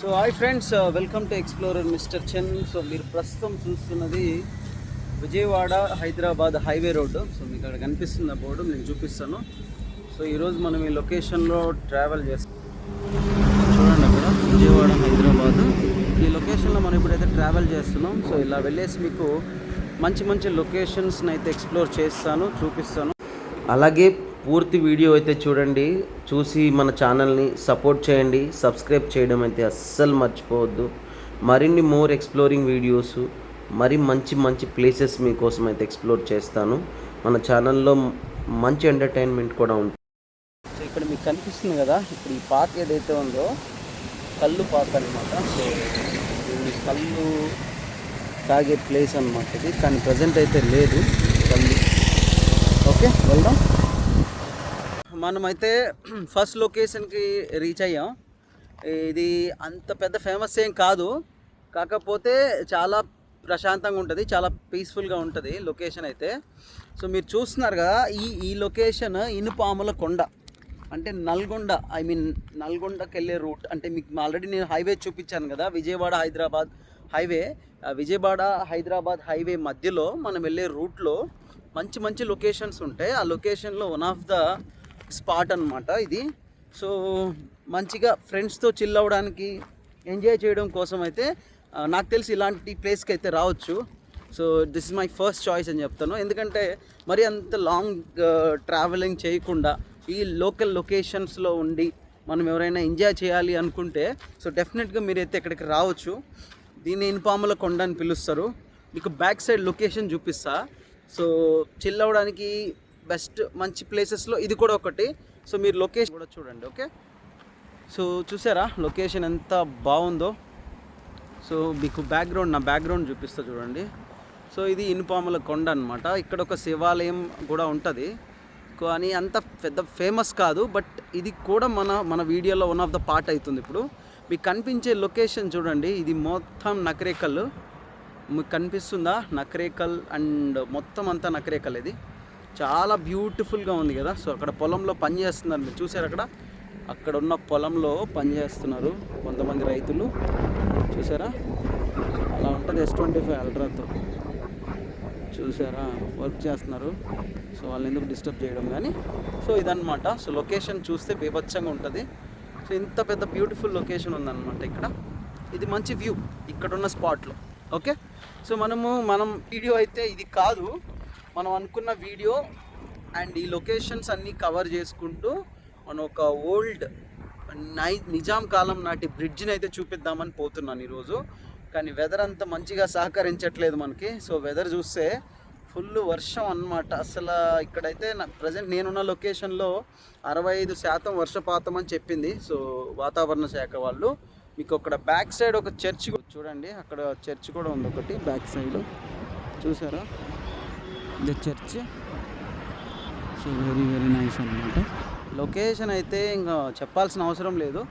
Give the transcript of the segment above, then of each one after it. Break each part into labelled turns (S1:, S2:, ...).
S1: So hi friends welcome to explorer mister Chen so మీరు ప్రస్తుతం చూస్తున్నది Vijayawada Hyderabad highway road. So మీకు అక్కడ కనిపిస్తుంది ఆ బోర్డు నేను చూపిస్తాను. సో ఈరోజు మనం ఈ లొకేషన్లో ట్రావెల్ చేస్తాం చూడండి అక్కడ విజయవాడ హైదరాబాద్. ఈ లొకేషన్లో మనం ఇప్పుడైతే ట్రావెల్ చేస్తున్నాం. సో ఇలా వెళ్ళేసి మీకు మంచి మంచి లొకేషన్స్ని అయితే ఎక్స్ప్లోర్ చేస్తాను చూపిస్తాను. అలాగే పూర్తి వీడియో అయితే చూడండి చూసి మన ఛానల్ని సపోర్ట్ చేయండి సబ్స్క్రైబ్ చేయడం అయితే అస్సలు మర్చిపోవద్దు. మరిన్ని మోర్ ఎక్స్ప్లోరింగ్ వీడియోస్ మరి మంచి మంచి ప్లేసెస్ మీకోసం అయితే ఎక్స్ప్లోర్ చేస్తాను. మన ఛానల్లో మంచి ఎంటర్టైన్మెంట్ కూడా ఉంటుంది. సో ఇక్కడ మీకు కనిపిస్తుంది కదా ఇప్పుడు ఈ పార్క్ ఏదైతే ఉందో కళ్ళు పార్క్ అనమాట సో కళ్ళు తాగే ప్లేస్ అనమాట ఇది. కానీ ప్రజెంట్ అయితే లేదు కళ్ళు ఓకే వెళ్దాం. మనమైతే ఫస్ట్ లొకేషన్కి రీచ్ అయ్యాం. ఇది అంత పెద్ద ఫేమస్ ఏం కాదు. కాకపోతే చాలా ప్రశాంతంగా ఉంటుంది చాలా పీస్ఫుల్గా ఉంటుంది లొకేషన్ అయితే. సో మీరు చూస్తున్నారు కదా ఈ ఈ లొకేషన్ ఇనుపాముల కొండ. అంటే నల్గొండ ఐ మీన్ నల్గొండకి వెళ్ళే రూట్ అంటే మీకు ఆల్రెడీ నేను హైవే చూపించాను కదా విజయవాడ హైదరాబాద్ హైవే విజయవాడ హైదరాబాద్ హైవే మధ్యలో మనం వెళ్ళే రూట్లో మంచి మంచి లొకేషన్స్ ఉంటాయి. ఆ లొకేషన్లో వన్ ఆఫ్ ద స్పాట్ అనమాట ఇది. సో మంచిగా ఫ్రెండ్స్తో చిల్ అవ్వడానికి ఎంజాయ్ చేయడం కోసం అయితే నాకు తెలిసి ఇలాంటి ప్లేస్కి అయితే రావచ్చు. So this is my first choice అని చెప్తాను. ఎందుకంటే మరి అంత లాంగ్ ట్రావెలింగ్ చేయకుండా ఈ లోకల్ లొకేషన్స్లో ఉండి మనం ఎవరైనా ఎంజాయ్ చేయాలి అనుకుంటే సో డెఫినెట్గా మీరైతే ఇక్కడికి రావచ్చు. దీన్ని ఇనుపాముల కొండ అని పిలుస్తారు. మీకు బ్యాక్ సైడ్ లొకేషన్ చూపిస్తా. సో చిల్ అవ్వడానికి బెస్ట్ మంచి ప్లేసెస్లో ఇది కూడా ఒకటి. సో మీరు లొకేషన్ కూడా చూడండి ఓకే? సో చూసారా? లొకేషన్ ఎంత బాగుందో. సో మీకు బ్యాక్గ్రౌండ్ నా బ్యాక్గ్రౌండ్ చూపిస్తా చూడండి. సో ఇది ఇనుపాముల కొండ అనమాట ఇక్కడ ఒక శివాలయం కూడా ఉంటుంది. కానీ అంత పెద్ద ఫేమస్ కాదు. బట్ ఇది కూడా మన మన వీడియోలో వన్ ఆఫ్ ద పార్ట్ అవుతుంది ఇప్పుడు. మీకు కనిపించే లొకేషన్ చూడండి. ఇది మొత్తం నకరేకల్ మీకు కనిపిస్తుందా? నకరేకల్ అండ్ మొత్తం అంతా నకరేకల్ ఇది. చాలా బ్యూటిఫుల్గా ఉంది కదా. సో అక్కడ పొలంలో పని చేస్తున్నారు మీరు. చూసారు అక్కడ? అక్కడ ఉన్న పొలంలో పని చేస్తున్నారు కొంతమంది రైతులు. చూసారా అలా ఉంటుంది ఎస్ ట్వంటీ ఫైవ్ అల్ట్రాతో. చూసారా వర్క్ చేస్తున్నారు. సో వాళ్ళని ఎందుకు డిస్టర్బ్ చేయడం కానీ. సో ఇదనమాట సో లొకేషన్ చూస్తే బీభత్సంగా ఉంటుంది. సో ఇంత పెద్ద బ్యూటిఫుల్ లొకేషన్ ఉందన్నమాట ఇక్కడ. ఇది మంచి వ్యూ. ఇక్కడ ఉన్న స్పాట్లో ఓకే? సో మనము మనం వీడియో అయితే ఇది కాదు. మనం అనుకున్న వీడియో అండ్ ఈ లొకేషన్స్ అన్నీ కవర్ చేసుకుంటూ మనం ఒక ఓల్డ్ నై నిజాం కాలం నాటి బ్రిడ్జ్ని అయితే చూపిద్దామని పోతున్నాను ఈరోజు. కానీ వెదర్ అంత మంచిగా సహకరించట్లేదు మనకి. సో వెదర్ చూస్తే ఫుల్ వర్షం అన్నమాట. అసలు ఇక్కడైతే నా ప్రజెంట్ నేనున్న లొకేషన్లో అరవై ఐదు శాతం వర్షపాతం అని చెప్పింది. సో వాతావరణ శాఖ వాళ్ళు. మీకు అక్కడ బ్యాక్ సైడ్ ఒక చర్చ్ చూడండి అక్కడ చర్చ్ కూడా ఉంది ఒకటి బ్యాక్ సైడ్ చూసారా? ఇది church. So very very nice అనమాట లొకేషన్ అయితే ఇంకా చెప్పాల్సిన అవసరం లేదు.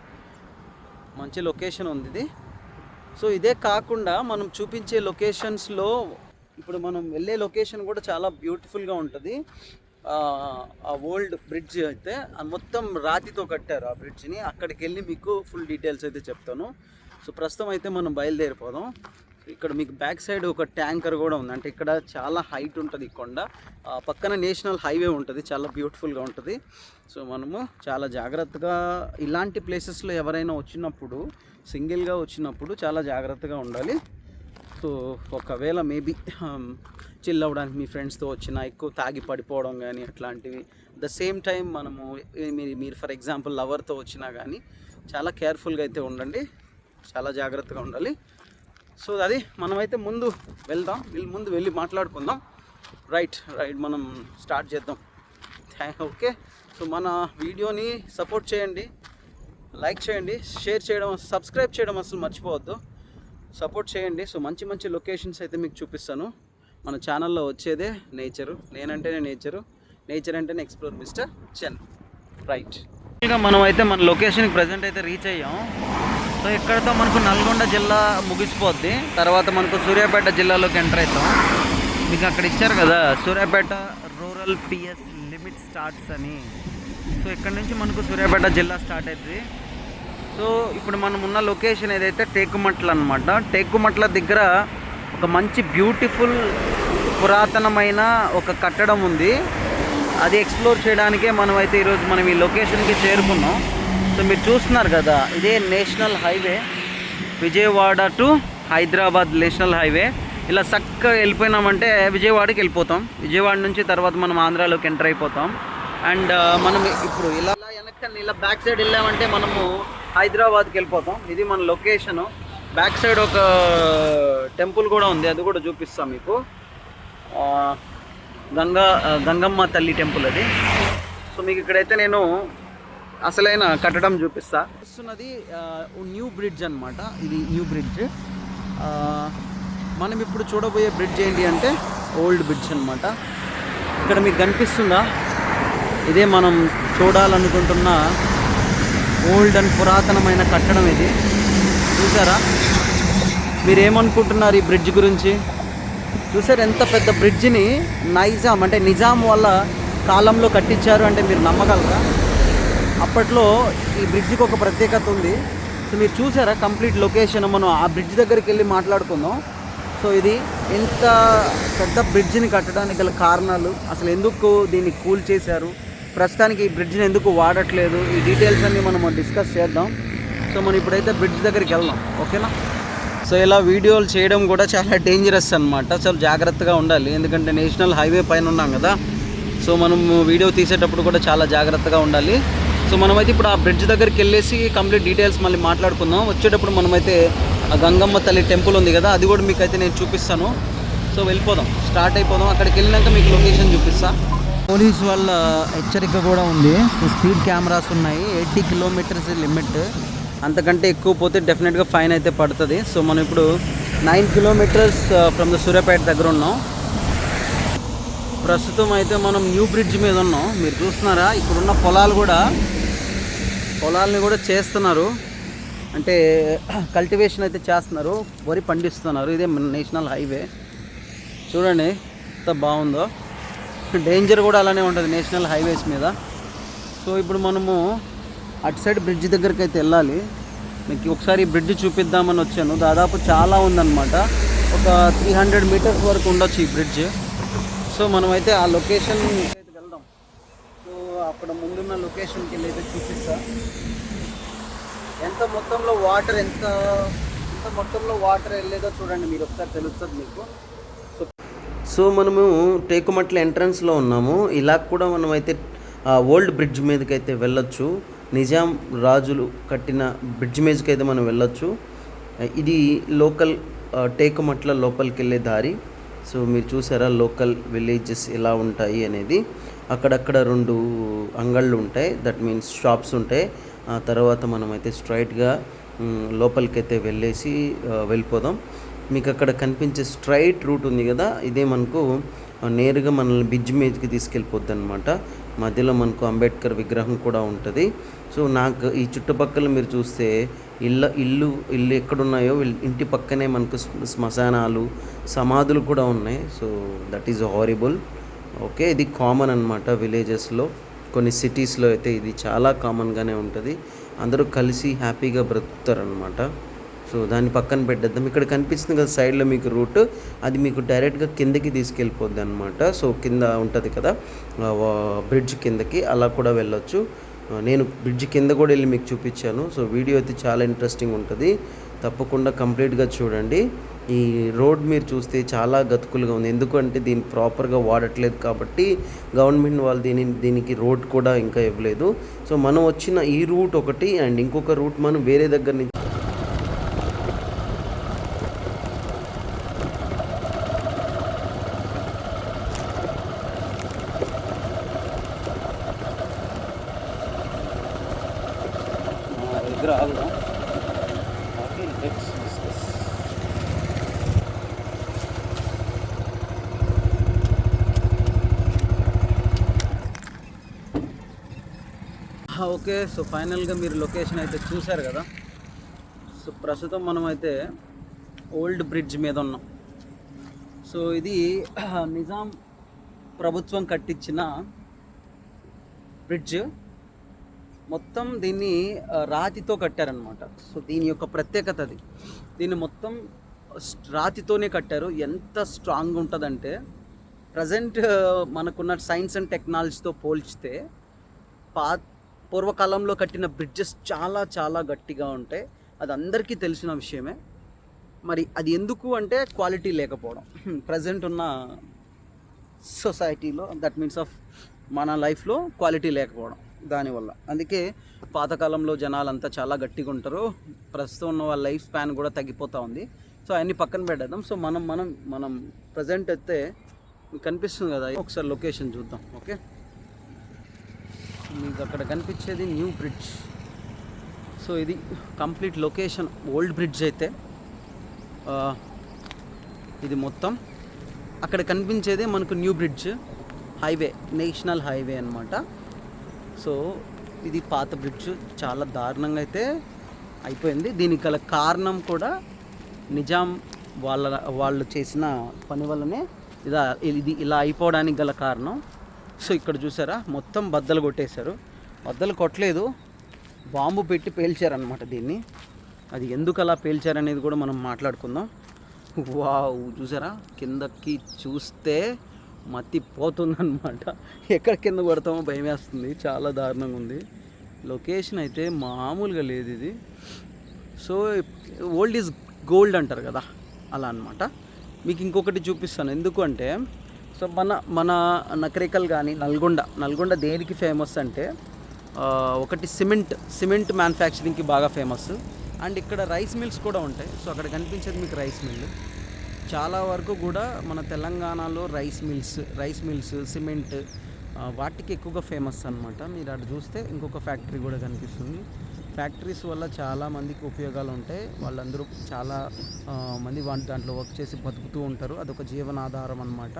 S1: మంచి లొకేషన్ ఉంది ఇది. సో ఇదే కాకుండా మనం చూపించే లొకేషన్స్లో ఇప్పుడు మనం వెళ్ళే లొకేషన్ కూడా చాలా బ్యూటిఫుల్గా ఉంటుంది. ఆ, ఓల్డ్ బ్రిడ్జ్ అయితే మొత్తం రాతితో కట్టారు ఆ బ్రిడ్జ్ని. అక్కడికి వెళ్ళి మీకు ఫుల్ డీటెయిల్స్ అయితే చెప్తాను. సో ప్రస్తుతం అయితే మనం బయలుదేరిపోదాం. ఇక్కడ మీకు బ్యాక్ సైడ్ ఒక ట్యాంకర్ కూడా ఉంది. అంటే ఇక్కడ చాలా హైట్ ఉంటుంది ఈ కొండ. పక్కన నేషనల్ హైవే ఉంటుంది. చాలా బ్యూటిఫుల్గా ఉంటుంది. సో మనము చాలా జాగ్రత్తగా ఇలాంటి ప్లేసెస్లో ఎవరైనా వచ్చినప్పుడు సింగిల్గా వచ్చినప్పుడు చాలా జాగ్రత్తగా ఉండాలి. సో ఒకవేళ మేబీ చిల్ అవ్వడానికి మీ ఫ్రెండ్స్తో వచ్చినా ఎక్కువ తాగి పడిపోవడం కానీ అట్లాంటివి. ద సేమ్ టైం మనము మీరు మీరు ఫర్ ఎగ్జాంపుల్ లవర్తో వచ్చినా కానీ చాలా కేర్ఫుల్గా అయితే ఉండండి. చాలా జాగ్రత్తగా ఉండాలి. సో అది మనమైతే ముందు వెళ్దాం. వీళ్ళు ముందు వెళ్ళి మాట్లాడుకుందాం. రైట్ రైట్ మనం స్టార్ట్ చేద్దాం. Thank okay. సో మన వీడియోని సపోర్ట్ చేయండి. లైక్ చేయండి. షేర్ చేయడం సబ్స్క్రైబ్ చేయడం అసలు మర్చిపోవద్దు. సపోర్ట్ చేయండి. సో మంచి మంచి లొకేషన్స్ అయితే మీకు చూపిస్తాను. మన ఛానల్లో వచ్చేదే నేచరు. నేనంటేనే నేచరు. నేచర్ అంటేనే ఎక్స్ప్లోర్ మిస్టర్ చెన్. రైట్. మనం అయితే మన లొకేషన్కి ప్రజెంట్ అయితే రీచ్ అయ్యాం. సో ఇక్కడతో మనకు నల్గొండ జిల్లా ముగిసిపోద్ది. తర్వాత మనకు సూర్యాపేట జిల్లాలోకి ఎంటర్ అవుతాం. మీకు అక్కడ ఇచ్చారు కదా Suryapet rural PS limit starts అని. సో ఇక్కడ నుంచి మనకు సూర్యాపేట జిల్లా స్టార్ట్ అవుతుంది సో ఇప్పుడు మనం ఉన్న లొకేషన్ ఏదైతే టేకుమట్ల అనమాట టేకుమట్ల దగ్గర ఒక మంచి బ్యూటిఫుల్ పురాతనమైన ఒక కట్టడం ఉంది. అది ఎక్స్ప్లోర్ చేయడానికే మనం అయితే ఈరోజు మనం ఈ లొకేషన్కి చేరుకున్నాం. సో మీరు చూస్తున్నారు కదా ఇదే national highway Vijayawada to Hyderabad national highway. ఇలా చక్కగా వెళ్ళిపోయినామంటే విజయవాడకి వెళ్ళిపోతాం. విజయవాడ నుంచి తర్వాత మనం ఆంధ్రాలోకి ఎంటర్ అయిపోతాం. అండ్ మనం ఇప్పుడు ఇలా వెనక్కి ఇలా బ్యాక్ సైడ్ వెళ్ళామంటే మనము హైదరాబాద్కి వెళ్ళిపోతాం. ఇది మన లొకేషను. బ్యాక్ సైడ్ ఒక టెంపుల్ కూడా ఉంది అది కూడా చూపిస్తాం మీకు. గంగా గంగమ్మ తల్లి టెంపుల్ అది. సో మీకు ఇక్కడైతే నేను అసలైన కట్టడం చూపిస్తా. వస్తున్నది న్యూ బ్రిడ్జ్ అన్నమాట. ఇది న్యూ బ్రిడ్జ్. మనం ఇప్పుడు చూడబోయే బ్రిడ్జ్ ఏంటి అంటే ఓల్డ్ బ్రిడ్జ్ అన్నమాట. ఇక్కడ మీకు కనిపిస్తుందా? ఇదే మనం చూడాలనుకుంటున్న ఓల్డ్ అండ్ పురాతనమైన కట్టడం ఇది. చూసారా? మీరు ఏమనుకుంటున్నారు ఈ బ్రిడ్జ్ గురించి? చూసారు ఎంత పెద్ద బ్రిడ్జిని నైజాం అంటే నిజాం వల్ల కాలంలో కట్టించారు అంటే మీరు నమ్మగలరా? అప్పట్లో ఈ బ్రిడ్జికి ఒక ప్రత్యేకత ఉంది. సో మీరు చూసారా కంప్లీట్ లొకేషన్? మనం ఆ బ్రిడ్జ్ దగ్గరికి వెళ్ళి మాట్లాడుకుందాం. సో ఇది ఎంత పెద్ద బ్రిడ్జిని కట్టడానికి గల కారణాలు అసలు ఎందుకు దీన్ని కూల్ చేశారు? ప్రస్తుతానికి ఈ బ్రిడ్జిని ఎందుకు వాడట్లేదు? ఈ డీటెయిల్స్ అన్నీ మనం డిస్కస్ చేద్దాం. సో మనం ఇప్పుడైతే బ్రిడ్జ్ దగ్గరికి వెళ్దాం. ఓకేనా? సో ఇలా వీడియోలు చేయడం కూడా చాలా డేంజరస్ అనమాట చాలా జాగ్రత్తగా ఉండాలి. ఎందుకంటే నేషనల్ హైవే పైన ఉన్నాం కదా. సో మనం వీడియో తీసేటప్పుడు కూడా చాలా జాగ్రత్తగా ఉండాలి. సో మనమైతే ఇప్పుడు ఆ బ్రిడ్జ్ దగ్గరికి వెళ్ళేసి కంప్లీట్ డీటెయిల్స్ మళ్ళీ మాట్లాడుకుందాం. వచ్చేటప్పుడు మనమైతే ఆ గంగమ్మ తల్లి టెంపుల్ ఉంది కదా అది కూడా మీకు అయితే నేను చూపిస్తాను. సో వెళ్ళిపోదాం. స్టార్ట్ అయిపోదాం. అక్కడికి వెళ్ళినాక మీకు లొకేషన్ చూపిస్తా. పోలీస్ వాళ్ళ హెచ్చరిక కూడా ఉంది. సో స్పీడ్ కెమెరాస్ ఉన్నాయి. Eighty kilometres limit. అంతకంటే ఎక్కువ పోతే డెఫినెట్గా ఫైన్ అయితే పడుతుంది. సో మనం ఇప్పుడు nine kilometres from the Suryapet దగ్గర ఉన్నాం. ప్రస్తుతం అయితే మనం న్యూ బ్రిడ్జ్ మీద ఉన్నాం. మీరు చూస్తున్నారా? ఇక్కడున్న పొలాలు కూడా పొలాల్ని కూడా చేస్తున్నారు. అంటే కల్టివేషన్ అయితే చేస్తున్నారు. వరి పండిస్తున్నారు. ఇదే మన నేషనల్ హైవే. చూడండి ఎంత బాగుందో. డేంజర్ కూడా అలానే ఉంటుంది నేషనల్ హైవేస్ మీద. సో ఇప్పుడు మనము అటు సైడ్ బ్రిడ్జ్ దగ్గరికి అయితే వెళ్ళాలి. మీకు ఒకసారి బ్రిడ్జ్ చూపిద్దామని వచ్చాను. దాదాపు చాలా ఉందన్నమాట. ఒక త్రీ హండ్రెడ్ మీటర్స్ వరకు ఉండొచ్చు ఈ బ్రిడ్జ్. సో మనమైతే ఆ లొకేషన్ అక్కడ ముందున్న లొకేషన్కి వెళ్ళి అయితే చూపిస్తా. ఎంత మొత్తంలో వాటర్ ఎంత ఎంత మొత్తంలో వాటర్ వెళ్ళేదో చూడండి మీరు ఒకసారి తెలుస్తుంది మీకు. సో మనము టేకుమట్ల ఎంట్రన్స్లో ఉన్నాము. ఇలా కూడా మనం అయితే ఓల్డ్ బ్రిడ్జ్ మీదకి అయితే వెళ్ళొచ్చు. నిజాం రాజులు కట్టిన బ్రిడ్జ్ మీదకి అయితే మనం వెళ్ళొచ్చు. ఇది లోకల్ టేకుమట్ల లోపలికి వెళ్ళే దారి. సో మీరు చూసారా లోకల్ విలేజెస్ ఎలా ఉంటాయి అనేది. అక్కడక్కడ రెండు అంగళ్ళు ఉంటాయి. దట్ మీన్స్ షాప్స్ ఉంటాయి. ఆ తర్వాత మనమైతే స్ట్రైట్గా లోపలికైతే వెళ్ళేసి వెళ్ళిపోదాం. మీకు అక్కడ కనిపించే స్ట్రైట్ రూట్ ఉంది కదా ఇదే మనకు నేరుగా మనల్ని బ్రిడ్జ్ మీదకి తీసుకెళ్ళిపోద్ది అనమాట మధ్యలో మనకు అంబేద్కర్ విగ్రహం కూడా ఉంటుంది. సో నాకు ఈ చుట్టుపక్కల మీరు చూస్తే ఇళ్ళ ఇల్లు ఇల్లు ఎక్కడున్నాయో ఇంటి పక్కనే మనకు శ్మశానాలు సమాధులు కూడా ఉన్నాయి. So that is horrible okay ఇది కామన్ అనమాట విలేజెస్లో. కొన్ని సిటీస్లో అయితే ఇది చాలా కామన్గానే ఉంటుంది. అందరూ కలిసి హ్యాపీగా బ్రతుకుతారనమాట సో దాన్ని పక్కన పెట్టేద్దాం. ఇక్కడ కనిపిస్తుంది కదా సైడ్లో మీకు రూట్. అది మీకు డైరెక్ట్గా కిందకి తీసుకెళ్ళిపోద్ది అనమాట సో కింద ఉంటుంది కదా బ్రిడ్జ్ కిందకి. అలా కూడా వెళ్ళొచ్చు. నేను బ్రిడ్జ్ కింద కూడా వెళ్ళి మీకు చూపించాను. సో వీడియో అయితే చాలా ఇంట్రెస్టింగ్ ఉంటుంది. తప్పకుండా కంప్లీట్గా చూడండి. ఈ రోడ్ మీరు చూస్తే చాలా గతుకులుగా ఉంది. ఎందుకంటే దీన్ని ప్రాపర్గా వాడట్లేదు కాబట్టి గవర్నమెంట్ వాళ్ళు దీని దీనికి రోడ్ కూడా ఇంకా ఇవ్వలేదు. సో మనం వచ్చిన ఈ రూట్ ఒకటి అండ్ ఇంకొక రూట్ మనం వేరే దగ్గర నుంచి దగ్గర ఆగుదాం ఆగి let's discuss. ఆ, ఓకే సో ఫైనల్గా మీరు లొకేషన్ అయితే చూశారు కదా. సో ప్రస్తుతం మనమైతే ఓల్డ్ బ్రిడ్జ్ మీద ఉన్నాం. సో ఇది నిజాం ప్రభుత్వం కట్టించిన బ్రిడ్జ్. మొత్తం దీన్ని రాతితో కట్టారనమాట సో దీని యొక్క ప్రత్యేకత అది. దీన్ని మొత్తం రాతితోనే కట్టారు. ఎంత స్ట్రాంగ్ ఉంటుందంటే ప్రజెంట్ మనకున్న సైన్స్ అండ్ టెక్నాలజీతో పోల్చితే పాత పూర్వకాలంలో కట్టిన బ్రిడ్జెస్ చాలా చాలా గట్టిగా ఉంటాయి అది అందరికీ తెలిసిన విషయమే. మరి అది ఎందుకు అంటే క్వాలిటీ లేకపోవడం. ప్రజెంట్ ఉన్న సొసైటీలో దట్ మీన్స్ ఆఫ్ మన లైఫ్లో క్వాలిటీ లేకపోవడం దానివల్ల. అందుకే పాతకాలంలో జనాలంతా చాలా గట్టిగా ఉంటారు. ప్రస్తుతం ఉన్న వాళ్ళ లైఫ్ స్పాన్ కూడా తగ్గిపోతూ ఉంది. సో అవన్నీ పక్కన పెట్టేద్దాం. సో మనం మనం మనం ప్రజెంట్ అయితే కనిపిస్తుంది కదా ఒకసారి లొకేషన్ చూద్దాం. ఓకే మీకు అక్కడ కనిపించేది న్యూ బ్రిడ్జ్. సో ఇది కంప్లీట్ లొకేషన్ ఓల్డ్ బ్రిడ్జ్ అయితే. ఇది మొత్తం. అక్కడ కనిపించేదే మనకు new bridge. Highway national highway అనమాట సో ఇది పాత బ్రిడ్జ్. చాలా దారుణంగా అయితే అయిపోయింది. దీనికి గల కారణం కూడా నిజాం వాళ్ళ వాళ్ళు చేసిన పని వల్లనే ఇదా ఇది ఇలా అయిపోవడానికి గల కారణం. సో ఇక్కడ చూసారా? మొత్తం బద్దలు కొట్టేశారు. బద్దలు కొట్టలేదు. బాంబు పెట్టి పేల్చారనమాట దీన్ని. అది ఎందుకు అలా పేల్చారనేది కూడా మనం మాట్లాడుకుందాం. వావ్ చూసారా? కిందకి చూస్తే మత్తి పోతుందన్నమాట. ఎక్కడ కింద పడతామో భయం వేస్తుంది. చాలా దారుణంగా ఉంది. లొకేషన్ అయితే మామూలుగా లేదు ఇది. సో ఓల్డ్ ఈజ్ గోల్డ్ అంటారు కదా? అలా అనమాట మీకు ఇంకొకటి చూపిస్తాను. ఎందుకు అంటే సో మన మన నకరికల్ కానీ నల్గొండ నల్గొండ దేనికి ఫేమస్ అంటే ఒకటి సిమెంట్ సిమెంట్ మ్యానుఫ్యాక్చరింగ్కి బాగా ఫేమస్ అండ్ ఇక్కడ రైస్ మిల్స్ కూడా ఉంటాయి. సో అక్కడ కనిపించేది మీకు రైస్ మిల్ చాలా వరకు కూడా మన తెలంగాణలో rice mills rice mills cement వాటికి ఎక్కువగా ఫేమస్ అన్నమాట. మీరు అటు చూస్తే ఇంకొక ఫ్యాక్టరీ కూడా కనిపిస్తుంది. ఫ్యాక్టరీస్ వల్ల చాలా మందికి ఉపయోగాలు ఉంటాయి. వాళ్ళందరూ చాలా మంది దాంట్లో వర్క్ చేసి బతుకుతూ ఉంటారు. అదొక జీవనాధారం అన్నమాట.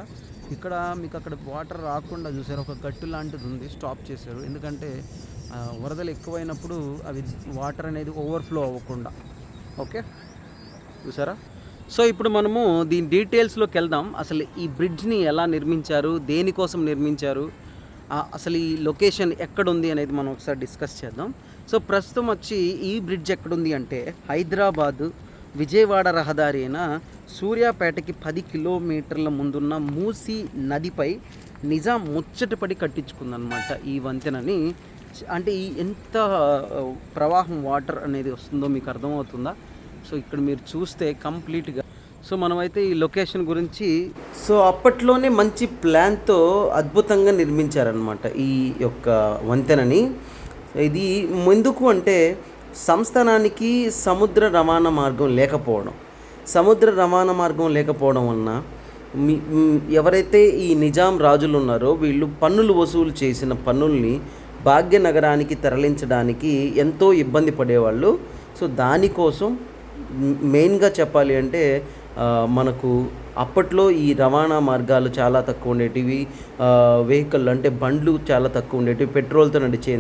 S1: ఇక్కడ మీకు అక్కడ వాటర్ రాకుండా చూసారు ఒక గట్టు లాంటిది ఉంది స్టాప్ చేశారు. ఎందుకంటే వరదలు ఎక్కువైనప్పుడు అవి వాటర్ అనేది ఓవర్ఫ్లో అవ్వకుండా. ఓకే? చూసారా? సో ఇప్పుడు మనము దీని డీటెయిల్స్లోకి వెళ్దాం. అసలు ఈ బ్రిడ్జ్ని ఎలా నిర్మించారు దేనికోసం నిర్మించారు అసలు ఈ లొకేషన్ ఎక్కడుంది అనేది మనం ఒకసారి డిస్కస్ చేద్దాం. సో ప్రస్తుతం వచ్చి ఈ బ్రిడ్జ్ ఎక్కడుంది అంటే హైదరాబాదు విజయవాడ రహదారి అయిన సూర్యాపేటకి పది కిలోమీటర్ల ముందున్న మూసీ నదిపై నిజాం ముచ్చటపడి కట్టించుకుందనమాట ఈ వంతెనని. అంటే ఈ ఎంత ప్రవాహం వాటర్ అనేది వస్తుందో మీకు అర్థమవుతుందా? సో ఇక్కడ మీరు చూస్తే కంప్లీట్గా. సో మనమైతే ఈ లొకేషన్ గురించి సో అప్పట్లోనే మంచి ప్లాన్తో అద్భుతంగా నిర్మించారనమాట ఈ యొక్క వంతెనని. ఇది ఎందుకు అంటే సంస్థానానికి సముద్ర రవాణా మార్గం లేకపోవడం. సముద్ర రవాణా మార్గం లేకపోవడం వలన ఎవరైతే ఈ నిజాం రాజులు ఉన్నారో వీళ్ళు పన్నులు వసూలు చేసిన పన్నుల్ని భాగ్యనగరానికి తరలించడానికి ఎంతో ఇబ్బంది పడేవాళ్ళు. సో దానికోసం మెయిన్గా చెప్పాలి అంటే మనకు అప్పట్లో ఈ రవాణా మార్గాలు చాలా తక్కువ ఉండేటివి. వెహికల్ అంటే బండ్లు చాలా తక్కువ ఉండేటివి. పెట్రోల్తో నడిచే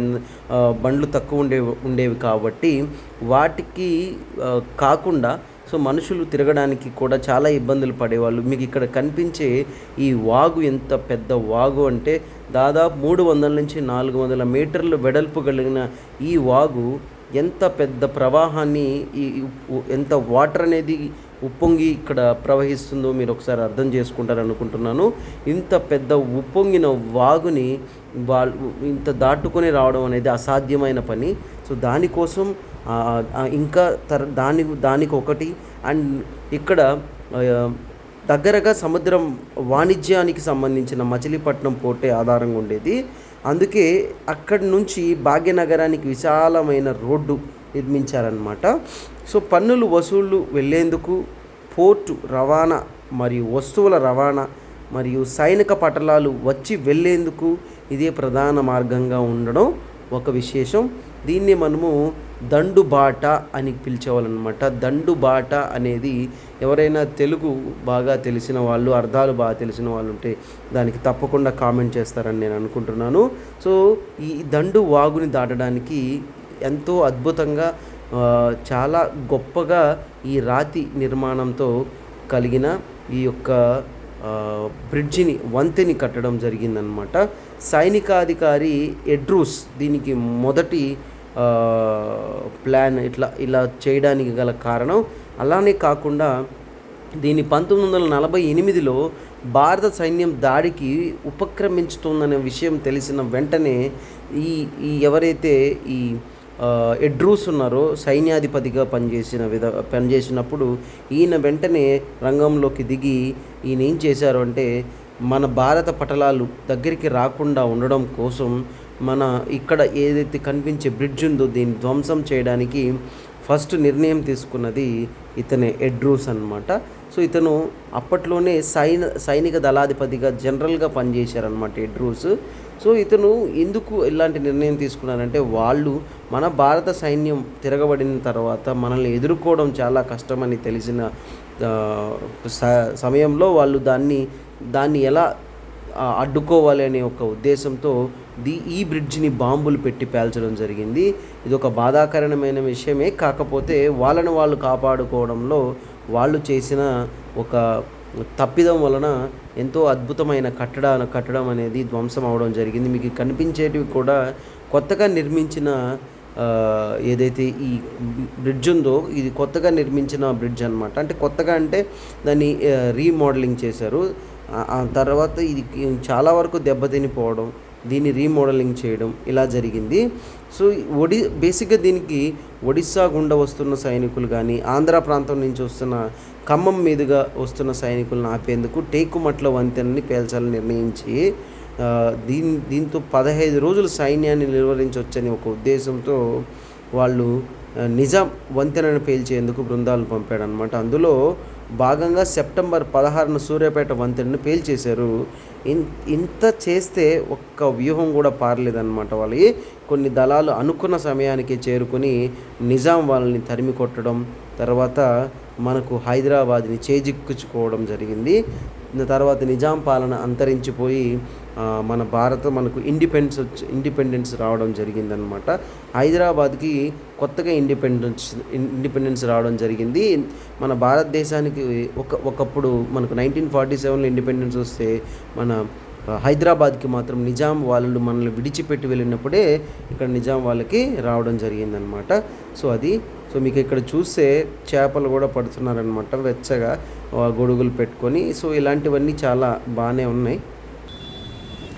S1: బండ్లు తక్కువ ఉండేవి ఉండేవి కాబట్టి వాటికి కాకుండా సో మనుషులు తిరగడానికి కూడా చాలా ఇబ్బందులు పడేవాళ్ళు. మీకు ఇక్కడ కనిపించే ఈ వాగు ఎంత పెద్ద వాగు అంటే దాదాపు మూడు వందల నుంచి నాలుగు వందల మీటర్లు వెడల్పు కలిగిన ఈ వాగు ఎంత పెద్ద ప్రవాహాన్ని ఈ ఎంత వాటర్ అనేది ఉప్పొంగి ఇక్కడ ప్రవహిస్తుందో మీరు ఒకసారి అర్థం చేసుకుంటారు అనుకుంటున్నాను ఇంత పెద్ద ఉప్పొంగిన వాగుని వాళ్ళు ఇంత దాటుకొని రావడం అనేది అసాధ్యమైన పని. సో దానికోసం ఇంకా తర్ దాని దానికి ఒకటి అండ్ ఇక్కడ దగ్గరగా సముద్రం వాణిజ్యానికి సంబంధించిన మచిలీపట్నం పోర్టే ఆధారంగా ఉండేది. అందుకే అక్కడి నుంచి భాగ్యనగరానికి విశాలమైన రోడ్డు నిర్మించారనమాట సో పన్నులు వసూళ్ళు వెళ్ళేందుకు పోర్టు రవాణా మరియు వస్తువుల రవాణా మరియు సైనిక పటలాలు వచ్చి వెళ్ళేందుకు ఇదే ప్రధాన మార్గంగా ఉండడం ఒక విశేషం. దీన్ని మనము దండుబాట అని పిలిచేవాళ్ళనమాట. దండుబాట అనేది ఎవరైనా తెలుగు బాగా తెలిసిన వాళ్ళు అర్థాలు బాగా తెలిసిన వాళ్ళు ఉంటే దానికి తప్పకుండా కామెంట్ చేస్తారని నేను అనుకుంటున్నాను. సో ఈ దండు వాగుని దాటడానికి ఎంతో అద్భుతంగా చాలా గొప్పగా ఈ రాతి నిర్మాణంతో కలిగిన ఈ యొక్క
S2: బ్రిడ్జిని వంతెని కట్టడం జరిగిందనమాట సైనికాధికారి ఎడ్రూస్ దీనికి మొదటి ప్లాన్ ఇట్లా ఇలా చేయడానికి గల కారణం. అలానే కాకుండా దీన్ని పంతొమ్మిది వందల నలభై ఎనిమిదిలో భారత సైన్యం దాడికి ఉపక్రమించుతుందనే విషయం తెలిసిన వెంటనే ఈ ఈ ఎవరైతే ఈ ఎడ్రూస్ ఉన్నారో. సైన్యాధిపతిగా పనిచేసిన విధ పనిచేసినప్పుడు ఈయన వెంటనే రంగంలోకి దిగి ఈయన ఏం చేశారు అంటే మన భారత పటలాలు దగ్గరికి రాకుండా ఉండడం కోసం మన ఇక్కడ ఏదైతే కనిపించే బ్రిడ్జ్ ఉందో దీన్ని ధ్వంసం చేయడానికి ఫస్ట్ నిర్ణయం తీసుకున్నది ఇతనే ఎడ్రూస్ అన్నమాట. సో ఇతను అప్పట్లోనే సైన సైనిక దళాధిపతిగా జనరల్గా పనిచేశారనమాట ఎడ్రూస్. సో ఇతను ఎందుకు ఇలాంటి నిర్ణయం తీసుకున్నారంటే వాళ్ళు మన భారత సైన్యం తిరగబడిన తర్వాత మనల్ని ఎదుర్కోవడం చాలా కష్టమని తెలిసిన స- సమయంలో వాళ్ళు దాన్ని దాన్ని ఎలా అడ్డుకోవాలి అనే ఒక ఉద్దేశంతో ది ఈ బ్రిడ్జిని బాంబులు పెట్టి పేల్చడం జరిగింది. ఇది ఒక బాధాకరమైన విషయమే. కాకపోతే వాళ్ళని వాళ్ళు కాపాడుకోవడంలో వాళ్ళు చేసిన ఒక తప్పిదం వలన ఎంతో అద్భుతమైన కట్టడాలు కట్టడం అనేది ధ్వంసం అవడం జరిగింది. మీకు కనిపించేటివి కూడా కొత్తగా నిర్మించిన ఏదైతే ఈ బ్రిడ్జ్ ఉందో ఇది కొత్తగా నిర్మించిన బ్రిడ్జ్ అనమాట అంటే కొత్తగా అంటే దాన్ని రీమోడలింగ్ చేశారు. ఆ తర్వాత ఇది చాలా వరకు దెబ్బతినిపోవడం దీన్ని రీమోడలింగ్ చేయడం ఇలా జరిగింది. సో ఒడి బేసిక్గా దీనికి ఒడిస్సా గుండా వస్తున్న సైనికులు కానీ ఆంధ్ర ప్రాంతం నుంచి వస్తున్న ఖమ్మం మీదుగా వస్తున్న సైనికులను ఆపేందుకు టేకుమట్ల వంతెనని పేల్చాలని నిర్ణయించి దీని దీంతో పదహైదు రోజులు సైన్యాన్ని నిర్వహించవచ్చని ఒక ఉద్దేశంతో వాళ్ళు నిజాం వంతెనను పేల్చేందుకు బృందాలను పంపాడనమాట అందులో భాగంగా సెప్టెంబర్ పదహారున సూర్యాపేట వంతెనను పేల్చేశారు ఇన్ ఇంత చేస్తే ఒక్క వ్యూహం కూడా పారలేదన్నమాట వాళ్ళకి. కొన్ని దళాలు అనుకున్న సమయానికి చేరుకొని నిజాం వాళ్ళని తరిమి కొట్టడం తర్వాత మనకు హైదరాబాద్ని చేజిక్కించుకోవడం జరిగింది. తర్వాత నిజాం పాలన అంతరించిపోయి మన భారత మనకు ఇండిపెండెన్స్ వచ్చి ఇండిపెండెన్స్ రావడం జరిగిందనమాట హైదరాబాద్కి కొత్తగా ఇండిపెండెన్స్ ఇండిపెండెన్స్ రావడం జరిగింది. మన భారతదేశానికి ఒక ఒకప్పుడు మనకు నైన్టీన్ ఫార్టీ సెవెన్లో ఇండిపెండెన్స్ వస్తే మన హైదరాబాద్కి మాత్రం నిజాం వాళ్ళు మనల్ని విడిచిపెట్టి వెళ్ళినప్పుడే ఇక్కడ నిజాం వాళ్ళకి రావడం జరిగిందనమాట సో అది సో మీకు ఇక్కడ చూస్తే చేపలు కూడా పడుతున్నారనమాట వెచ్చగా గొడుగులు పెట్టుకొని. సో ఇలాంటివన్నీ చాలా బాగానే ఉన్నాయి.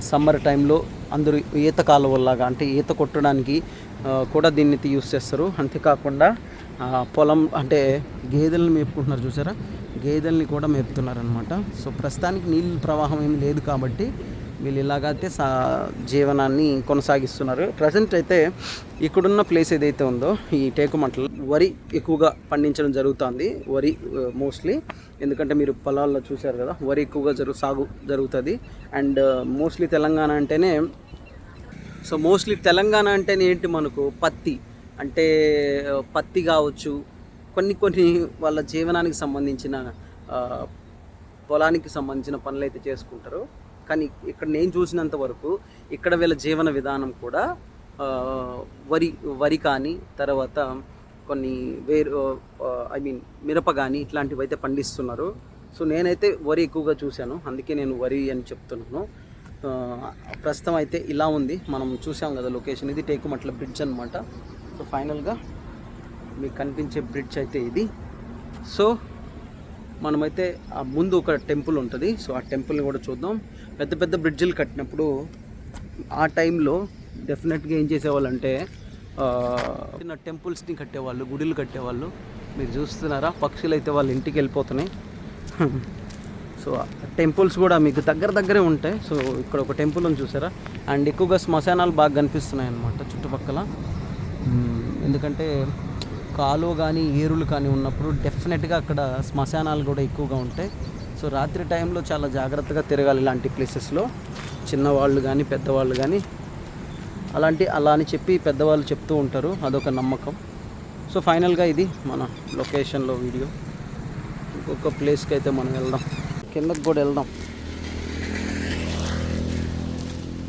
S1: సమ్మర్ టైంలో అందరూ ఈత కాలువల్లాగా అంటే ఈత కొట్టడానికి కూడా దీన్ని యూస్ చేస్తారు. అంతేకాకుండా పొలం అంటే గేదెలను మేపుకుంటున్నారు చూసారా? గేదెల్ని కూడా మేపుతున్నారనమాట సో ప్రస్తుతానికి నీళ్ళ ప్రవాహం ఏమి లేదు కాబట్టి వీళ్ళు ఇలాగైతే సా జీవనాన్ని కొనసాగిస్తున్నారు. ప్రజెంట్ అయితే ఇక్కడున్న ప్లేస్ ఏదైతే ఉందో ఈ టేకుమంటలు వరి ఎక్కువగా పండించడం జరుగుతుంది. వరి మోస్ట్లీ ఎందుకంటే మీరు పొలాల్లో చూశారు కదా వరి ఎక్కువగా జరుగు సాగు జరుగుతుంది. అండ్ మోస్ట్లీ తెలంగాణ అంటేనే సో మోస్ట్లీ తెలంగాణ అంటేనే ఏంటి మనకు? పత్తి. అంటే పత్తి కావచ్చు కొన్ని కొన్ని వాళ్ళ జీవనానికి సంబంధించిన పొలానికి సంబంధించిన పనులు అయితే చేసుకుంటారు. కానీ ఇక్కడ నేను చూసినంత వరకు ఇక్కడ వీళ్ళ జీవన విధానం కూడా వరి వరి కానీ తర్వాత కొన్ని వేరు ఐ మీన్ మిరప కానీ ఇట్లాంటివి అయితే పండిస్తున్నారు. సో నేనైతే వరి ఎక్కువగా చూశాను. అందుకే నేను వరి అని చెప్తున్నాను. ప్రస్తుతం అయితే ఇలా ఉంది. మనం చూసాం కదా లొకేషన్. ఇది టేకుమట్ల బ్రిడ్జ్ అనమాట సో ఫైనల్గా మీకు కనిపించే బ్రిడ్జ్ అయితే ఇది. సో మనమైతే ఆ ముందు ఒక టెంపుల్ ఉంటుంది. సో ఆ టెంపుల్ని కూడా చూద్దాం. పెద్ద పెద్ద బ్రిడ్జిలు కట్టినప్పుడు ఆ టైంలో డెఫినెట్గా ఏం చేసేవాళ్ళు అంటే చిన్న టెంపుల్స్ని కట్టేవాళ్ళు గుడిలు కట్టేవాళ్ళు. మీరు చూస్తున్నారా? పక్షులు అయితే వాళ్ళ ఇంటికి వెళ్ళిపోతున్నాయి. సో టెంపుల్స్ కూడా మీకు దగ్గర దగ్గరే ఉంటాయి. సో ఇక్కడ ఒక టెంపుల్ ఉంది చూసారా? అండ్ ఎక్కువగా శ్మశానాలు బాగా కనిపిస్తున్నాయి అన్నమాట చుట్టుపక్కల ఎందుకంటే కాలువ కానీ ఏరులు కానీ ఉన్నప్పుడు డెఫినెట్గా అక్కడ శ్మశానాలు కూడా ఎక్కువగా ఉంటాయి. సో రాత్రి టైంలో చాలా జాగ్రత్తగా తిరగాలి ఇలాంటి ప్లేసెస్లో చిన్నవాళ్ళు కానీ పెద్దవాళ్ళు కానీ అలాంటి అలా అని చెప్పి పెద్దవాళ్ళు చెప్తూ ఉంటారు. అదొక నమ్మకం. సో ఫైనల్గా ఇది మన లొకేషన్లో వీడియో. ఇంకొక ప్లేస్కి అయితే మనం వెళ్దాం. కిందకి కూడా వెళ్దాం.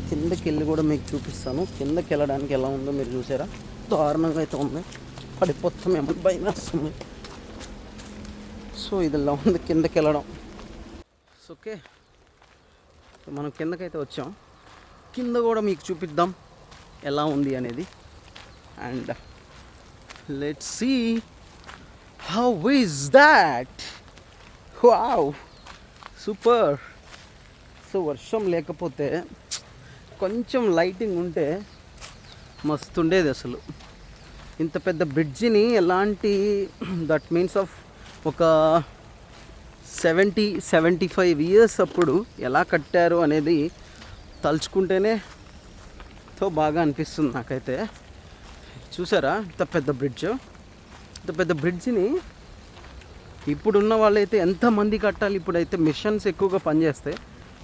S1: కిందకి వెళ్ళి కూడా మీకు చూపిస్తాను. కిందకి వెళ్ళడానికి ఎలా ఉందో మీరు చూసారా? దారుణంగా అయితే ఉంది. పడిపోతాం ఏమో భయం వేస్తుంది. సో ఇది ఎలా ఉంది? కిందకి వెళ్ళడం. ఓకే మనం కిందకైతే వచ్చాం. కింద కూడా మీకు చూపిద్దాం ఎలా ఉంది అనేది. And let see how is that wow super so వర్షం లేకపోతే కొంచెం లైటింగ్ ఉంటే మస్తుండేది అసలు. ఇంత పెద్ద బ్రిడ్జిని ఎలాంటి దట్ మీన్స్ ఆఫ్ ఒక సెవెంటీ సెవెంటీ ఫైవ్ ఇయర్స్ అప్పుడు ఎలా కట్టారు అనేది తలుచుకుంటేనే తో బాగా అనిపిస్తుంది నాకైతే. చూసారా? ఇంత పెద్ద బ్రిడ్జ్. ఇంత పెద్ద బ్రిడ్జిని ఇప్పుడున్న వాళ్ళైతే ఎంతమంది కట్టాలి? ఇప్పుడైతే మిషన్స్ ఎక్కువగా పనిచేస్తాయి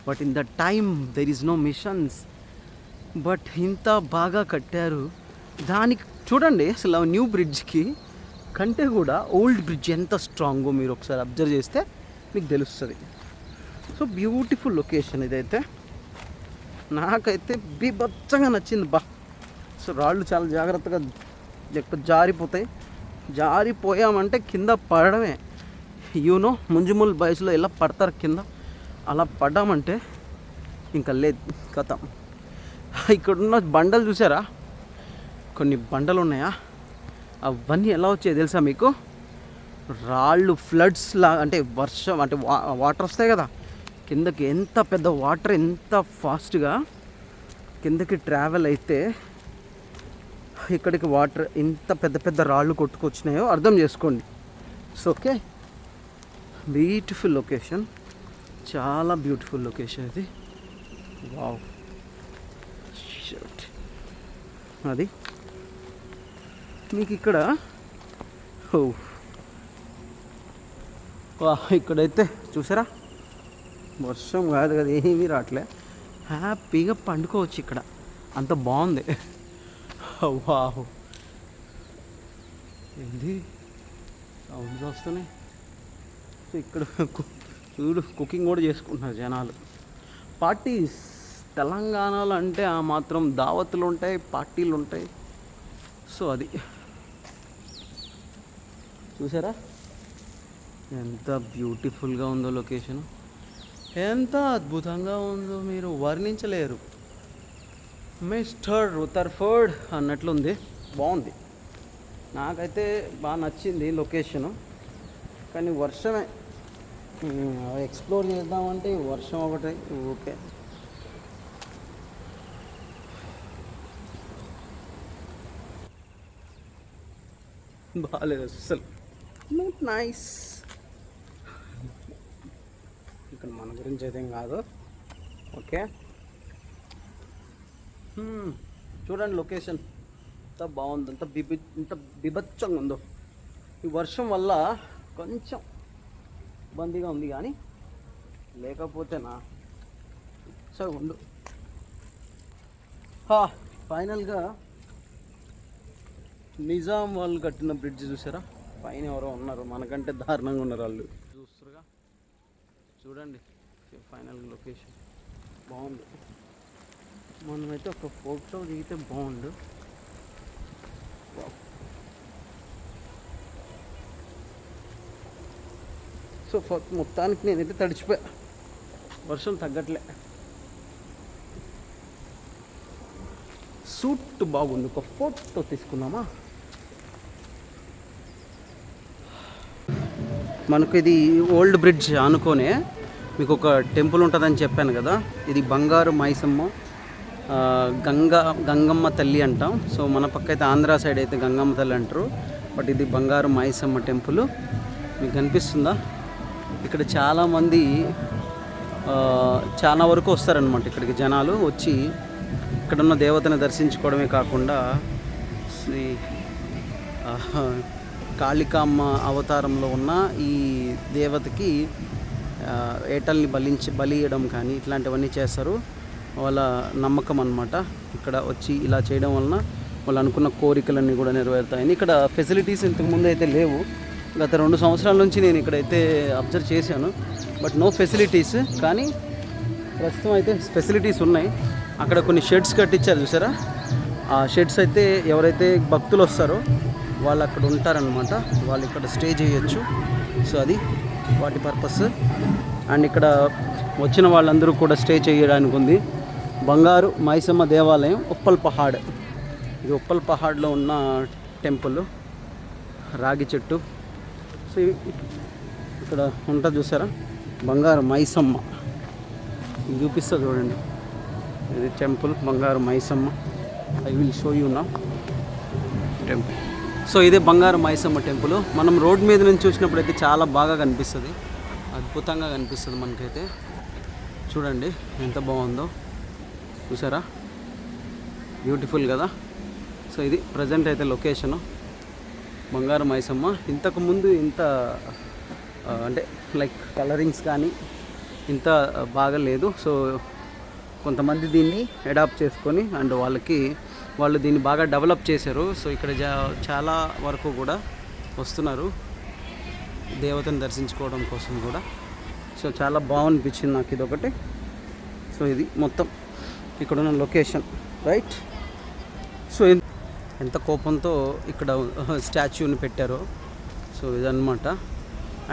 S1: but in the time there is no machines. But ఇంత బాగా కట్టారు. దానికి చూడండి అసలు న్యూ బ్రిడ్జ్కి కంటే కూడా ఓల్డ్ బ్రిడ్జ్ ఎంత స్ట్రాంగో మీరు ఒకసారి అబ్జర్వ్ చేస్తే మీకు తెలుస్తుంది. సో బ్యూటిఫుల్ లొకేషన్ ఇదైతే. నాకైతే బీభత్సంగా నచ్చింది బా. సో రాళ్ళు చాలా జాగ్రత్తగా లేకపోతే జారిపోతాయి. జారిపోయామంటే కింద పడడమే. యూనో ముంజుముల్ బయసులో ఎలా పడతారు కింద? అలా పడ్డామంటే ఇంకా లేదు కథ. ఇక్కడున్న బండలు చూసారా? కొన్ని బండలు ఉన్నాయా? అవన్నీ ఎలా వచ్చాయి తెలుసా మీకు? రాళ్ళు ఫ్లడ్స్ లా అంటే వర్షం అంటే వా వాటర్ వస్తాయి కదా. కిందకి ఎంత పెద్ద వాటర్ ఎంత ఫాస్ట్గా కిందకి ట్రావెల్ అయితే ఇక్కడికి వాటర్ ఇంత పెద్ద పెద్ద రాళ్ళు కొట్టుకొచ్చినాయో అర్థం చేసుకోండి. సో ఓకే బ్యూటిఫుల్ లొకేషన్ చాలా బ్యూటిఫుల్ లొకేషన్ ఇది. వావ్ షర్ట్ అది. మీకు ఇక్కడ ఓ ఇక్కడైతే చూసారా? వర్షం కాదు కదా ఏమీ రావట్లే. హ్యాపీగా పండుకోవచ్చు ఇక్కడ. అంత బాగుంది. వాహు ఏంది? సౌండ్స్ వస్తున్నాయి. సో ఇక్కడ కు- చూడు కుకింగ్ కూడా చేసుకుంటున్నారు జనాలు. పార్టీస్. తెలంగాణలో అంటే ఆ మాత్రం దావతులు ఉంటాయి పార్టీలు ఉంటాయి. సో అది. చూసారా? ఎంత బ్యూటిఫుల్గా ఉందో లొకేషన్ ఎంత అద్భుతంగా ఉందో మీరు వర్ణించలేరు. Mister Rutherford అన్నట్లుంది. బాగుంది. నాకైతే బాగా నచ్చింది లొకేషను కానీ వర్షమే. ఎక్స్ప్లోర్ చేద్దామంటే వర్షం ఒకటే. ఓకే. బాగాలేదు అసలు నాట్ నైస్ దాని గురించి ఏదేం కాదు. ఓకే? చూడండి లొకేషన్. ఎంత బాగుంది ఎంత బిబి ఎంత బిభత్సంగా ఉందో. ఈ వర్షం వల్ల కొంచెం ఇబ్బందిగా ఉంది కానీ లేకపోతేనా? సరే ఉండు. ఫైనల్గా నిజాం వాళ్ళు కట్టిన బ్రిడ్జ్ చూసారా? పైన ఎవరో ఉన్నారు. మనకంటే దారుణంగా ఉన్నారు వాళ్ళు. చూస్తారుగా? చూడండి. Final location. బాగుంది. మనమైతే ఒక ఫోటో దిగితే బాగుండు. సో ఫ- మొత్తానికి నేనైతే తడిచిపోయా. వర్షం తగ్గట్లే. సూట్ బాగుంది. ఒక ఫోటో తీసుకుందామా? మనకు ఇది ఓల్డ్ బ్రిడ్జ్ అనుకోనే మీకు ఒక టెంపుల్ ఉంటుందని చెప్పాను కదా ఇది బంగారు మైసమ్మ గంగా గంగమ్మ తల్లి అంటాం. సో మన పక్క అయితే ఆంధ్ర సైడ్ అయితే గంగమ్మ తల్లి అంటారు. బట్ ఇది బంగారు మైసమ్మ టెంపుల్. మీకు కనిపిస్తుందా? ఇక్కడ చాలామంది చాలా వరకు వస్తారనమాట ఇక్కడికి జనాలు వచ్చి. ఇక్కడున్న దేవతను దేవతని దర్శించుకోవడమే కాకుండా శ్రీ కాళికామ్మ అవతారంలో ఉన్న ఈ దేవతకి ఏటల్ని బలించి బలి ఇవ్వడం కానీ ఇట్లాంటివన్నీ చేస్తారు. వాళ్ళ నమ్మకం అన్నమాట. ఇక్కడ వచ్చి ఇలా చేయడం వలన వాళ్ళు అనుకున్న కోరికలన్నీ కూడా నెరవేరుతాయని. ఇక్కడ ఫెసిలిటీస్ ఇంతకుముందు అయితే లేవు. గత రెండు సంవత్సరాల నుంచి నేను ఇక్కడైతే అబ్జర్వ్ చేశాను. బట్ నో ఫెసిలిటీస్ కానీ ప్రస్తుతం అయితే ఫెసిలిటీస్ ఉన్నాయి. అక్కడ కొన్ని షెడ్స్ కట్టించారు చూసారా? ఆ షెడ్స్ అయితే ఎవరైతే భక్తులు వస్తారో వాళ్ళు అక్కడ ఉంటారనమాట వాళ్ళు ఇక్కడ స్టే చేయొచ్చు. సో అది వాటి పర్పస్. అండ్ ఇక్కడ వచ్చిన వాళ్ళందరూ కూడా స్టే చేయడానికి ఉంది. బంగారు మైసమ్మ దేవాలయం ఉప్పల్ పహాడ్. ఇది ఉప్పల్ పహాడ్లో ఉన్న టెంపుల్. రాగి చెట్టు. సో ఇక్కడ ఉంటుంది చూసారా? బంగారు మైసమ్మ. ఇది చూపిస్తా చూడండి. ఇది temple Bangaru Maisamma. I will show you నా టెంపుల్. సో ఇదే బంగారు మైసమ్మ టెంపుల్. మనం రోడ్ మీద నుంచి చూసినప్పుడు అయితే చాలా బాగా కనిపిస్తుంది. అద్భుతంగా కనిపిస్తుంది మనకైతే. చూడండి ఎంత బాగుందో. చూసారా? బ్యూటిఫుల్ కదా? సో ఇది ప్రజెంట్ అయితే లొకేషను బంగారు మైసమ్మ. ఇంతకుముందు ఇంత అంటే లైక్ కలరింగ్స్ కానీ ఇంత బాగా లేదు. సో కొంతమంది దీన్ని అడాప్ట్ చేసుకొని అండ్ వాళ్ళకి వాళ్ళు దీన్ని బాగా డెవలప్ చేశారు. సో ఇక్కడ చాలా వరకు కూడా వస్తున్నారు. దేవతను దర్శించుకోవడం కోసం కూడా. సో చాలా బాగనిపించింది నాకు ఇది ఒకటి సో ఇది మొత్తం ఇక్కడ ఉన్న లొకేషన్ రైట్? సో ఎంత కోపంతో ఇక్కడ స్టాచ్యూని పెట్టారు. సో ఇదన్నమాట.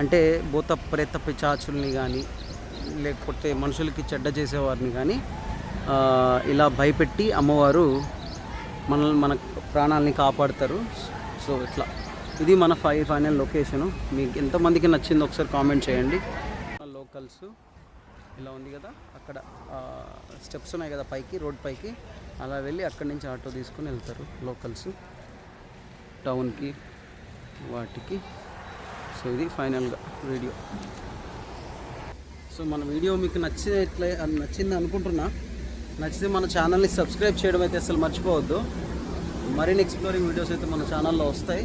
S1: అంటే భూత ప్రేత పిచాచుల్ని కానీ లేకపోతే మనుషులకి చెడ్డ చేసేవారిని కానీ ఇలా భయపెట్టి అమ్మవారు మనల్ని మన ప్రాణాలని కాపాడతారు. సో ఇట్లా. ఇది మన ఫైవ్ ఫైనల్ లొకేషను. మీకు ఎంతమందికి నచ్చిందో ఒకసారి కామెంట్ చేయండి. లోకల్స్. ఇలా ఉంది కదా. అక్కడ స్టెప్స్ ఉన్నాయి కదా పైకి రోడ్ పైకి. అలా వెళ్ళి అక్కడి నుంచి ఆటో తీసుకొని వెళ్తారు లోకల్స్. టౌన్కి వాటికి. సో ఇది ఫైనల్గా వీడియో. సో మన వీడియో మీకు నచ్చినట్లే నచ్చింది అనుకుంటున్నా. నచ్చితే మన ఛానల్ని సబ్స్క్రైబ్ చేయడం అయితే అసలు మర్చిపోవద్దు. మరిన్ని ఎక్స్ప్లోరింగ్ వీడియోస్ అయితే మన ఛానల్లో వస్తాయి.